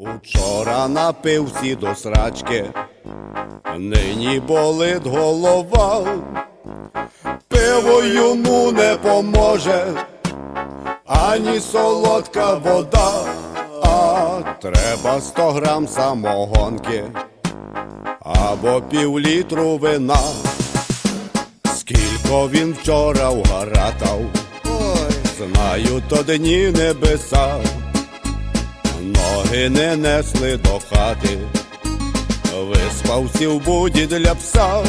Учора напився до срачки, нині болить голова, пиво йому не поможе, ані солодка вода, а треба сто грам самогонки. Або півлітру вина. Скілько він вчора вгаратав, знаю, то дні небеса, ноги не несли до хати, виспався в буді для пса,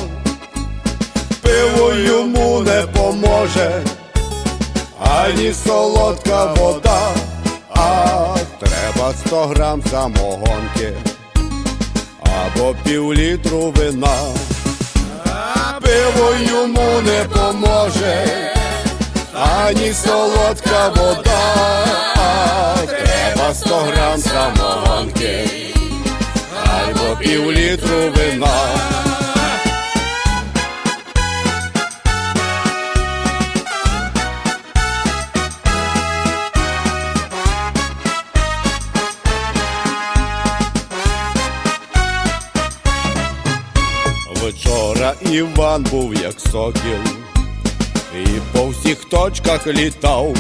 пиво йому не поможе, ані солодка вода, а треба сто грам самогонки. Або півлітру вина. Пиво йому не поможе, ані солодка вода, треба сто грам самогонки, або півлітру вина. Вчора Іван був як сокіл, і по всіх точках літав,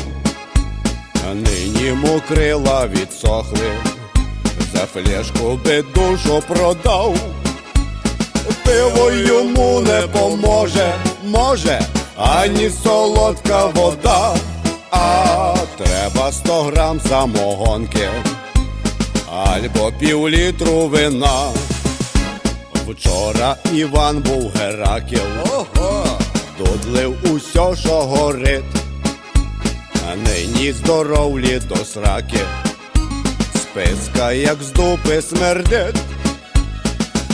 а нині йому крила відсохли, за флешку би душу продав, пиво йому не поможе, може, ані солодка вода, а треба сто грам самогонки, або півлітру вина. Вчора Іван був Гераків, Ого! Додлив усьо, що горить, а нині здоровлі до сраки, списка, як з дупи смердить,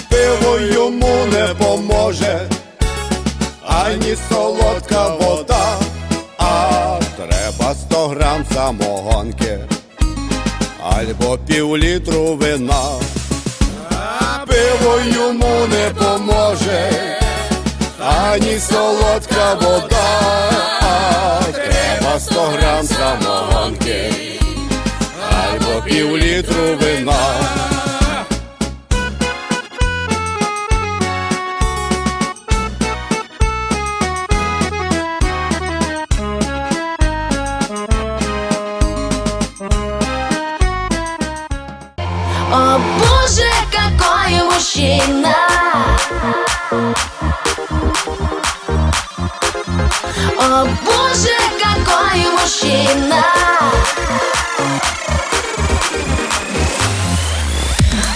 пиво йому не поможе, ані солодка вода, а треба сто грам самогонки, або півлітру вина. Пиво йому не поможе, ані солодка вода, треба сто грам самогонки, або півлітру вина. О боже, какой мужчина! О боже, какой мужчина!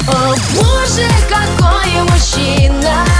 О боже, какой мужчина!